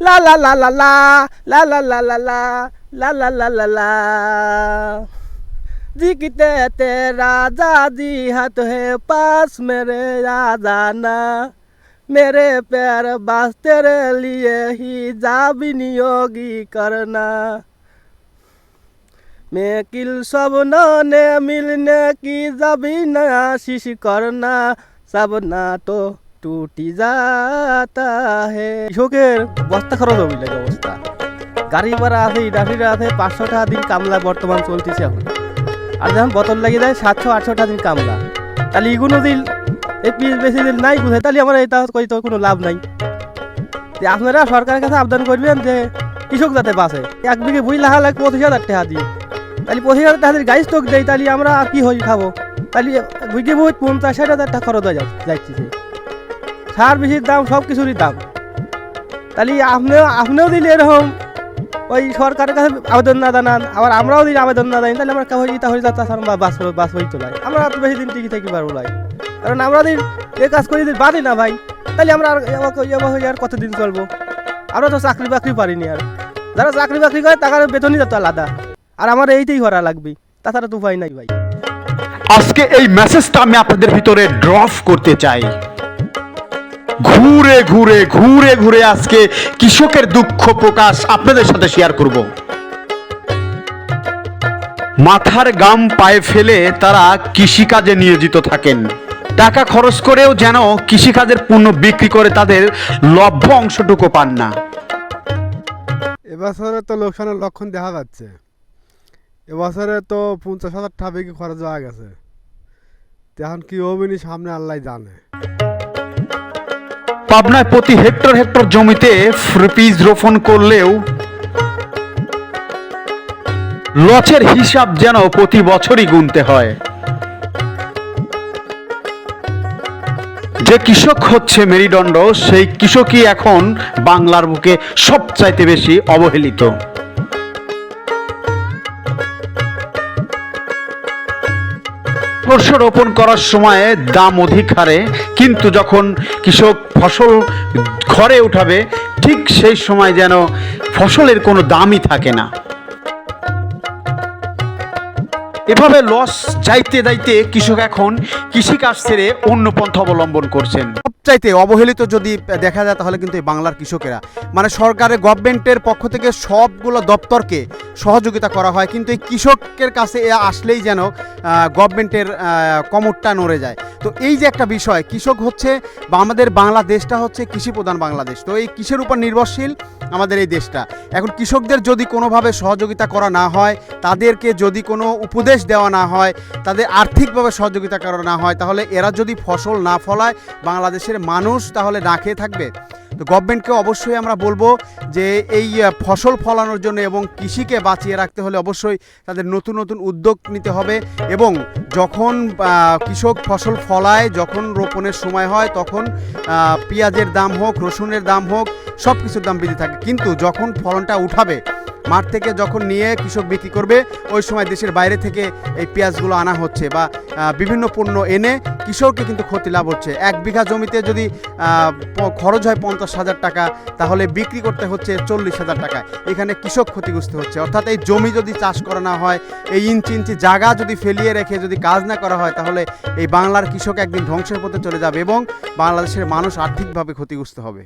লা লা লা লা লা লা লা লা লা লা লা লা লা লা লা জিকিতে तेरा दादी हाथ है पास मेरे याद आना मेरे पैर बस तेरे लिए ही जा विनियोगी करना मैं किल सपनों ने मिलने की जबी नया शीश करना सपना तो টুটি যাতা হে। কৃষকের বস্তা খরচ হবে লাগে অবস্থা। গাড়ি ভাড়া আছে, ইটা ফিরা আছে পাঁচশো টাকা দিন কামলা বর্তমান চলতেছে এখন। আর যখন বোতল লাগিয়ে যায়, সাতশো আটশো টাকা দিন কামলা। তাহলে এগুলো দিল, এই পিস বেশি দিন নাই বুঝে, তাহলে আমার এটা কই তো কোনো লাভ নাই। যে আপনারা সরকারের কাছে আবেদন করবেন যে, কৃষক যাতে বাঁচে। এক বিঘে বুঝ লাহা লাগে পঁচিশ হাজার টাকা দিয়ে। তাহলে পঁচিশ হাজার টাকা গাড়ি স্টক দেয় তাহলে আমরা কি হই খাব? তাহলে বুঝে বুঝ পঞ্চাশ হাজার টাকা খরচ হয়ে যাচ্ছে সার বেশির দাম, সব কিছুরই দাম। তাহলে আপনিও আপনিও দিলে এরকম ওই সরকারের কাছে আবেদন না জানান, আবার আমরাও দিলে আবেদন না জানি, তাহলে আমরা কেউ ইতা হয়ে ছাড়া বা বাস বাস হই তোলাই আমরা তো বেশি দিন টিকে থাকি পারব লাই কারণ আমরা দিন এ কাজ করি দিন বাদে না ভাই, তাহলে আমরা আর হয়ে আর কতদিন চলবো? আমরা তো চাকরি বাকরি পারিনি আর। যারা চাকরি বাকরি করে, তাদের বেতনই তো আলাদা। আর আমার এইটাই করা লাগবে, তাছাড়া তো উপায় নাই ভাই। আজকে এই মেসেজটা আমি আপনাদের ভিতরে ড্রপ করতে চাই। ঘুরে ঘুরে ঘুরে ঘুরে আজকে কৃষকের দুঃখ প্রকাশ আপনাদের সাথে শেয়ার করব। মাথার গাম পায়ে ফেলে তারা কৃষিকাজে নিয়োজিত থাকেন। টাকা খরচ করেও যেন কৃষিকাজের পণ্য বিক্রি করে তাদের লভ্য অংশটুকু পান না। এবছরে তো লোকসানের লক্ষণ দেখা যাচ্ছে। এবছরে তো পঞ্চাশ হাজার টাকা খরচ হয়ে গেছে। তো এখন কি হবেনি সামনে আল্লাহ জানে। পাবনায় প্রতি হেক্টর হেক্টর জমিতে ফ্রিপিজ রোপণ করলেও লচের হিসাব যেন প্রতি বছরই গুনতে হয়। যে কৃষক হচ্ছে মেরুদণ্ড, সেই কৃষকই এখন বাংলার বুকে সবচাইতে বেশি অবহেলিত। শস্য রোপণ করার সময়ে দাম অধিক হারে, কিন্তু যখন কৃষক ফসল ঘরে উঠাবে, ঠিক সেই সময় যেন ফসলের কোনো দামই থাকে না। এভাবে লস চাইতে দাইতে কৃষক এখন কৃষিকাজ ছেড়ে অন্য পন্থা অবলম্বন করছেন। সবচাইতে অবহেলিত যদি দেখা যায় তাহলে কিন্তু এই বাংলার কৃষকেরা। মানে সরকারের গভর্নমেন্টের পক্ষ থেকে সবগুলো দপ্তরকে সহযোগিতা করা হয়, কিন্তু এই কৃষকের কাছে আসলেই যেন গভর্নমেন্টের কমরটা নড়ে যায়। তো এই যে একটা বিষয়, কৃষক হচ্ছে বা আমাদের বাংলাদেশটা হচ্ছে কৃষি প্রধান বাংলাদেশ। তো এই কৃষির উপর নির্ভরশীল আমাদের এই দেশটা। এখন কৃষকদের যদি কোনোভাবে সহযোগিতা করা না হয়, তাদেরকে যদি কোনো উপদেশ দেওয়া না হয়, তাদের আর্থিকভাবে সহযোগিতা করা না হয়, তাহলে এরা যদি ফসল না ফলায়, বাংলাদেশের মানুষ তাহলে না খেয়ে থাকবে? তো গভর্নমেন্টকে অবশ্যই আমরা বলব যে এই ফসল ফলানোর জন্য এবং কৃষিকে বাঁচিয়ে রাখতে হলে অবশ্যই তাদের নতুন নতুন উদ্যোগ নিতে হবে এবং যখন কৃষক ফসল ফলায়, যখন রোপণের সময় হয়, তখন পেঁয়াজের দাম হোক, রসুনের দাম হোক সব কিছুর দাম বৃদ্ধি থাকে। কিন্তু যখন ফলনটা উঠাবে মাঠ থেকে যখন নিয়ে কৃষক বিক্রি করবে, ওই সময় দেশের বাইরে থেকে এই পেঁয়াজগুলো আনা হচ্ছে বা বিভিন্ন পণ্য এনে কৃষককে কিন্তু ক্ষতি লাভ হচ্ছে। এক বিঘা জমিতে যদি খরচ হয় পঞ্চাশ হাজার টাকা, তাহলে বিক্রি করতে হচ্ছে চল্লিশ হাজার টাকা। এখানে কৃষক ক্ষতিগ্রস্ত হচ্ছে। অর্থাৎ এই জমি যদি চাষ করা না হয়, এই ইঞ্চি ইঞ্চি জায়গা যদি ফেলিয়ে রেখে যদি কাজ না করা হয়, তাহলে এই বাংলার কৃষক একদিন ধ্বংসের পথে চলে যাবে এবং বাংলাদেশের মানুষ আর্থিকভাবে ক্ষতিগ্রস্ত হবে।